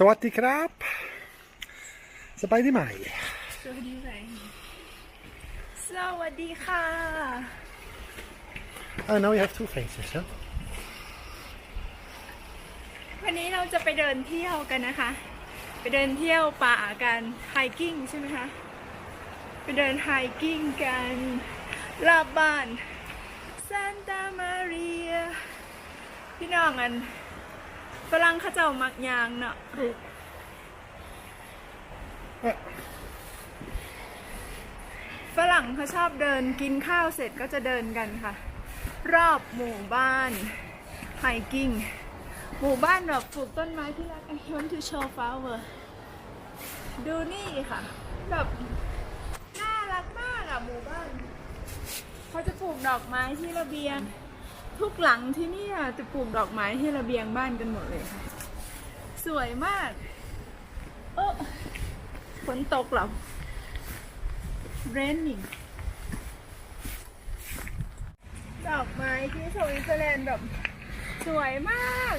สวัสดีครับ สบายดีไหม สวัสดีไหมสวัสดีค่ะ Oh, now we have two faces, huh? วันนี้เราจะไปเดินเที่ยวกันนะคะ ไปเดินเที่ยวป่ากันไฮกิ้งใช่ไหมคะ ไปเดินไฮกิ้งกันรอบบ้านซานตามาเรียพี่น้องอัน ฝรั่งเขาเจ้ามักยางเนาะฝรั่งเขาชอบเดินกินข้าวเสร็จก็จะเดินกันค่ะ รอบหมู่บ้านไฮกิ้งหมู่บ้านแบบปลูกต้นไม้ที่รัก I want to show flower ดูนี่ค่ะ แบบน่ารักมากอะหมู่บ้าน เขาจะปลูกดอกไม้ที่ระเบียง ทุกหลังที่นี่อะจะปลูกดอกไม้ที่ระเบียงบ้านกันหมดเลยค่ะ สวยมาก เออฝนตกเหรอ raining ดอกไม้ที่สวิตเซอร์แลนด์แบบสวยมาก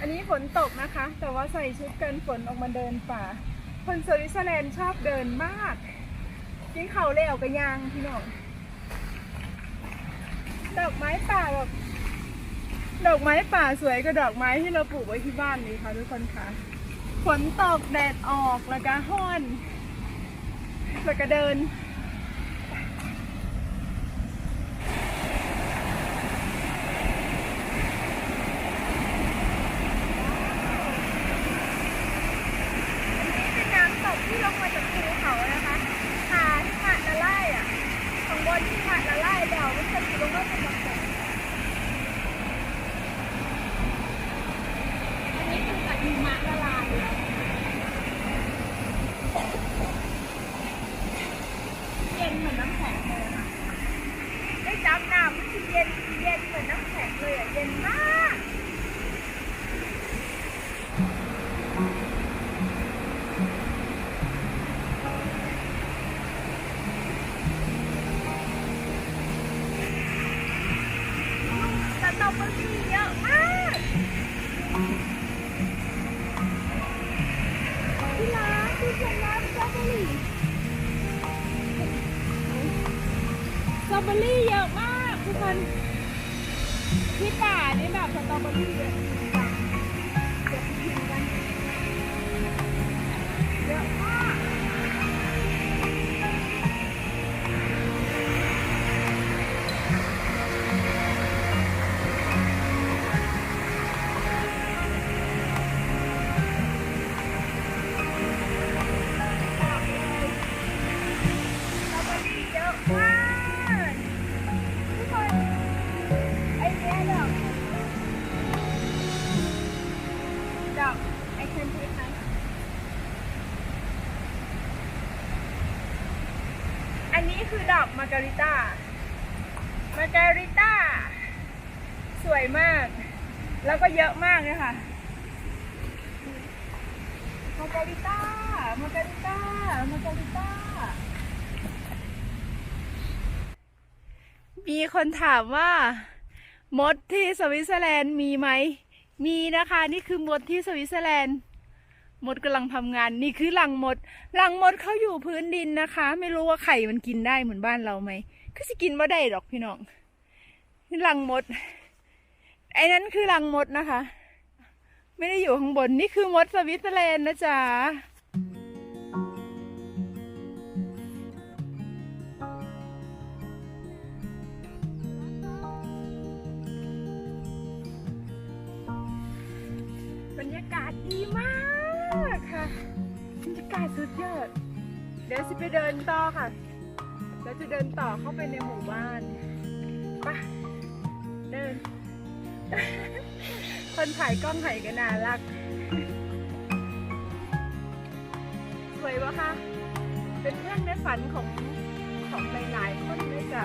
อันนี้ฝนตกนะคะ แต่ว่าใส่ชุดกันฝนออกมาเดินป่า คนสวิตเซอร์แลนด์ชอบเดินมากกินเขาเล้วกันยางพี่น้อง ดอกไม้ป่าแบบดอกไม้ป่าสวยก็ดอกไม้ที่เราปลูกไว้ที่บ้านนี้ค่ะทุกคนค่ะฝนตกแดดออกแล้วก็ห้อนแล้วก็เดิน นี่ มาการิต้า มาการิต้า สวยมาก แล้วก็เยอะมากเลยค่ะ มาการิต้า มาการิต้า มาการิต้า มีคนถามว่า มดที่สวิตเซอร์แลนด์มีไหม มีนะคะ นี่คือมดที่สวิตเซอร์แลนด์ มดกำลังทำงานนี่คือรังมดรังมดเขาอยู่พื้นดินนะคะ ไม่รู้ว่าไข่มันกินได้เหมือนบ้านเราไหมก็จะกินไม่ได้หรอกพี่น้องนี่รังมด ไอ้นั้นคือรังมดนะคะ ไม่ได้อยู่ข้างบนนี่คือมดสวิตเซอร์แลนด์นะจ๊ะบรรยากาศดีมาก ค่ะบรรยากาศสุดยอด เดี๋ยวสิไปเดินต่อค่ะเดี๋ยวจะเดินต่อเข้าไปในหมู่บ้านไปะเดิน คนถ่ายกล้องถ่ายกันน่ารัก สวยปะคะเป็นเรื่องในฝันของของหลายๆคนเลยจ้ะ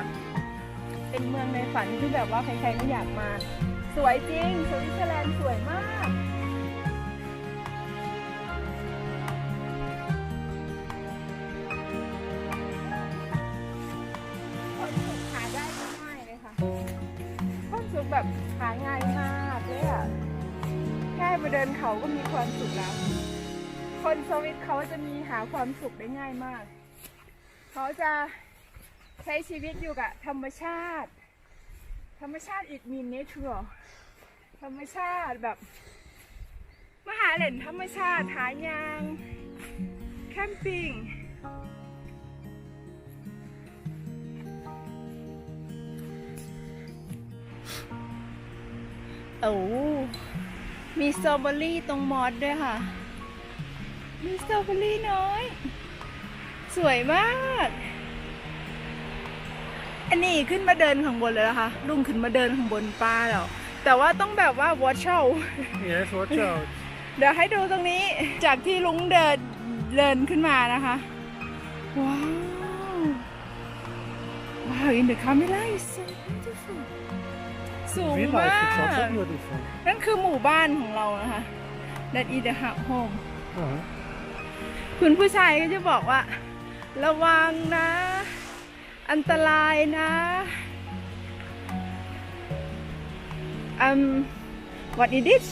เป็นเมืองในฝันที่แบบว่าใครๆก็อยากมา สวยจริงสวิตเซอร์แลนด์สวยมาก มาเดินเขาก็มีความสุขแล้ว คนสวิตเขาจะมีหาความสุขได้ง่ายมาก เขาจะใช้ชีวิตอยู่กับธรรมชาติ ธรรมชาติอีกมีเนเชอร์ธรรมชาติแบบมาหาเล่นธรรมชาติหายางแคมปิ้งโอ้ มีสตรอเบอรี่ตรงมอสด้วยค่ะ มีสตรอเบอรี่น้อย สวยมาก อันนี้ขึ้นมาเดินข้างบนเลยนะคะ ลุงขึ้นมาเดินข้างบนป้าแล้ว แต่ว่าต้องแบบว่า watch out Yes, watch out. เดี๋ยวให้ดูตรงนี้จากที่ลุงเดินเดินขึ้นมานะคะ ว้าว ว้าว in the camera is so beautiful สูง Real มา life, it's ก also beautiful. นั่นคือหมู่บ้านของเรานะคะ That is the home Uh-huh. คุณผู้ชายก็จะบอกว่า ระวังนะ อันตรายนะอืม what is this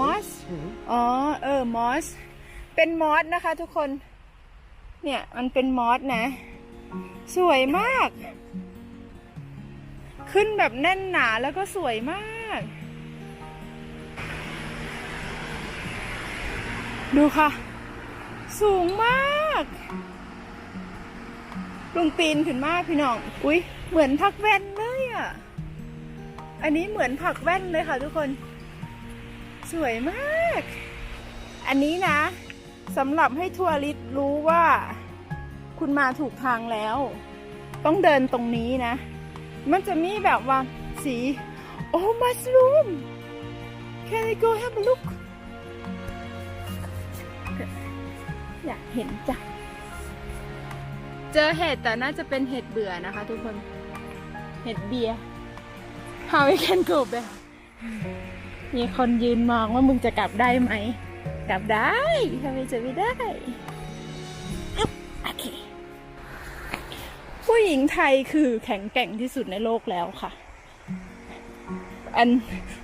moss Mhm. อ๋อ เออมอสเป็นมอสนะคะทุกคน เนี่ย มันเป็นมอสนะ สวยมาก ขึ้นแบบแน่นหนาแล้วก็สวยมาก ดูค่ะ สูงมากลุงปีนขึ้นมากพี่น้อง อุ้ยเหมือนผักแว่นเลยอะ อันนี้เหมือนผักแว่นเลยค่ะทุกคน สวยมาก อันนี้นะสำหรับให้ทัวริสต์รู้ว่า คุณมาถูกทางแล้ว ต้องเดินตรงนี้นะ มันจะมีแบบว่าสี โอ้มัสลูม Can I go have a look อยากเห็นจ้ะ เจอเห็ดแต่น่าจะเป็นเห็ดเบื่อนะคะทุกคน เห็ดเบียร์ How we can go back มีคนยืนมองว่ามึงจะกลับได้ไหม กลับได้ทำไมจะไม่ได้ ผู้หญิงไทยคือแข็งแกร่งที่สุดในโลกแล้วค่ะ อัน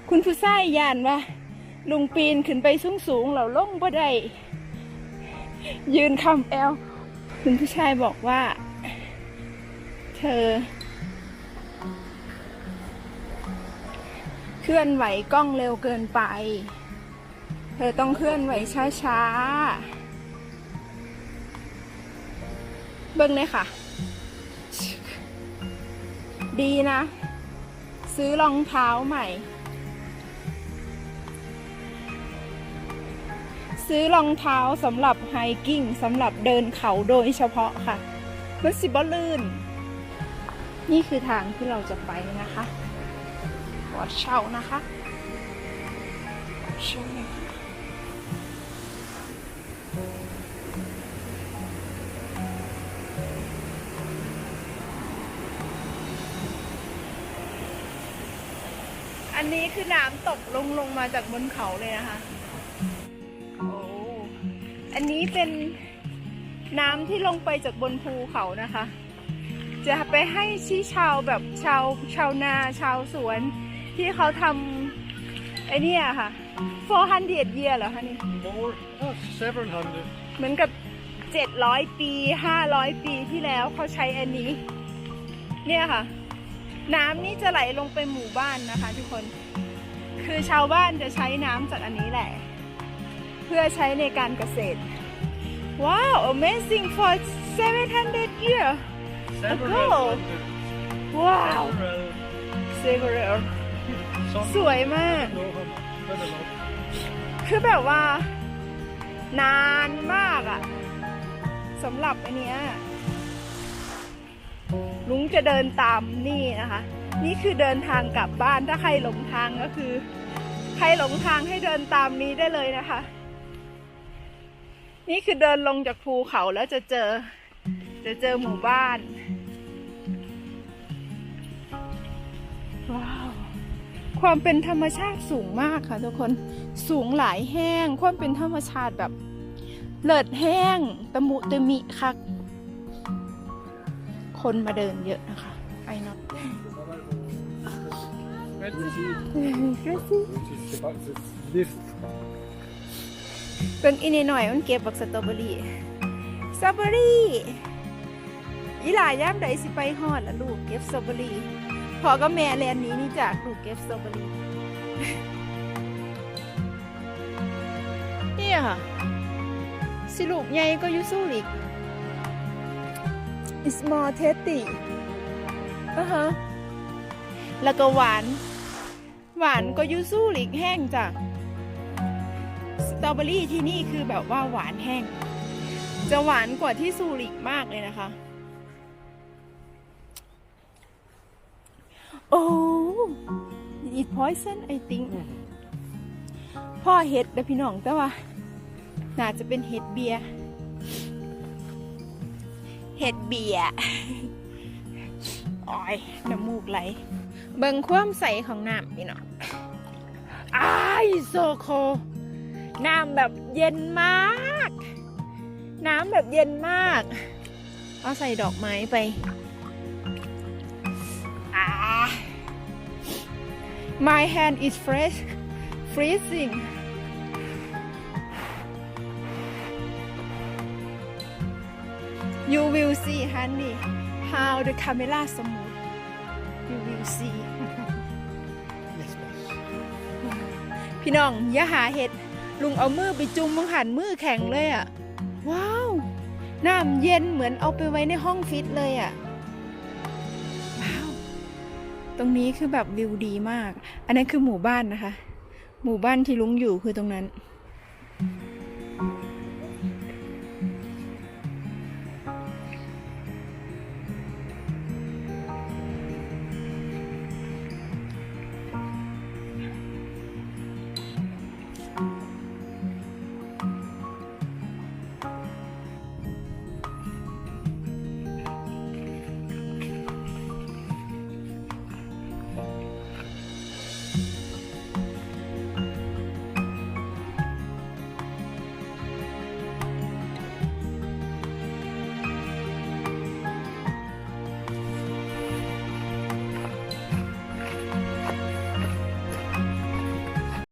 คุณผู้ชายยานว่า ลุงปีนขึ้นไปสูงสูงเราล่งบ่ได้ยืนคำแอล คุณผู้ชายบอกว่า เธอ เคลื่อนไหวกล้องเร็วเกินไป เธอต้องเคลื่อนไหวช้าๆ เบิ่งเลยค่ะ ดีนะ ซื้อรองเท้าใหม่ ซื้อรองเท้าสำหรับไฮกิ้งสำหรับเดินเขาโดยเฉพาะค่ะ มันสิบลื่น นี่คือทางที่เราจะไปนะคะวัดเช่านะคะเช่านะคะ อันนี้คือน้ำตกลงลงมาจากบนเขาเลยนะคะ โอ้ อันนี้เป็นน้ำที่ลงไปจากบนภูเขานะคะ จะไปให้ชี้ชาวแบบชาวชาวนาชาวสวน ที่เขาทำไอเนี่ยค่ะ400 year เหรอคะนี่ More, oh, 700. เหมือนกับ 700 ปี 500 ปีที่แล้วเขาใช้อันนี้ เนี่ยค่ะ น้ำนี่จะไหลลงไปหมู่บ้านนะคะ ทุกคน คือชาวบ้านจะใช้น้ำจากอันนี้แหละ เพื่อใช้ในการเกษตร ว้าว amazing for 700 year Several. ว้าว Several. several Some สวยมาก know how, quite a lot. คือแบบว่า นานมากอะสำหรับอันเนี้ย ลุงจะเดินตามนี่นะคะ นี่คือเดินทางกลับบ้านถ้าใครหลงทางก็คือ ใครหลงทางให้เดินตามนี้ได้เลยนะคะ นี่คือเดินลงจากภูเขาแล้วจะเจอ จะเจอหมู่บ้านว้าวความเป็นธรรมชาติสูงมากค่ะทุกคนสูงหลายแห้ง ความเป็นธรรมชาติแบบเลิศแห้งตะมุตะมิคัก คนมาเดินเยอะนะคะไอ้น็อต Let's see. ก็สิ Which is about this lift. เบิ่งอีนหน่อยๆมันเก็บบักสตรอเบอรี่สตรอเบอรี่อีหลายย่ามใดสิไปฮอดละลูกเก็บสตรอเบอรี่พอก็แม่แลนหนี้นี่จากลูกเก็บสตรอเบอรี่เนี่ยค่ะสิลูกใหญ่ก็อยูซูริก is more tasty อะฮะแล้วก็หวาน หวานก็ยูซูริกแห้งจ้ะ สตรอเบอรี่ที่นี่คือแบบว่าหวานแห้ง จะหวานกว่าที่ซูริกมากเลยนะคะ โอ้ it poison I think พ่อเห็ดนะพี่น้องแต่ว่า น่าจะเป็นเห็ดเบียร์ เห็ดเบียร์อ้อยน้ำมูกไหล เบิ่งความใสของน้ำพี่น้องอ้ายโซโค น้ำแบบเย็นมาก น้ำแบบเย็นมาก เอาใส่ดอกไม้ไปอา My hand is fresh freezing You will see honey how the camera smooth You will see Yes, boss. พี่น้องอย่าหาเห็ดลุงเอามือไปจุ่มมังหันมือแข็งเลยอะ่ะ ว้าว น้ำเย็นเหมือนเอาไปไว้ในห้องฟิตเลยอะ่ะ ว้าว ตรงนี้คือแบบวิวดีมาก อันนั้นคือหมู่บ้านนะคะ หมู่บ้านที่ลุงอยู่คือตรงนั้น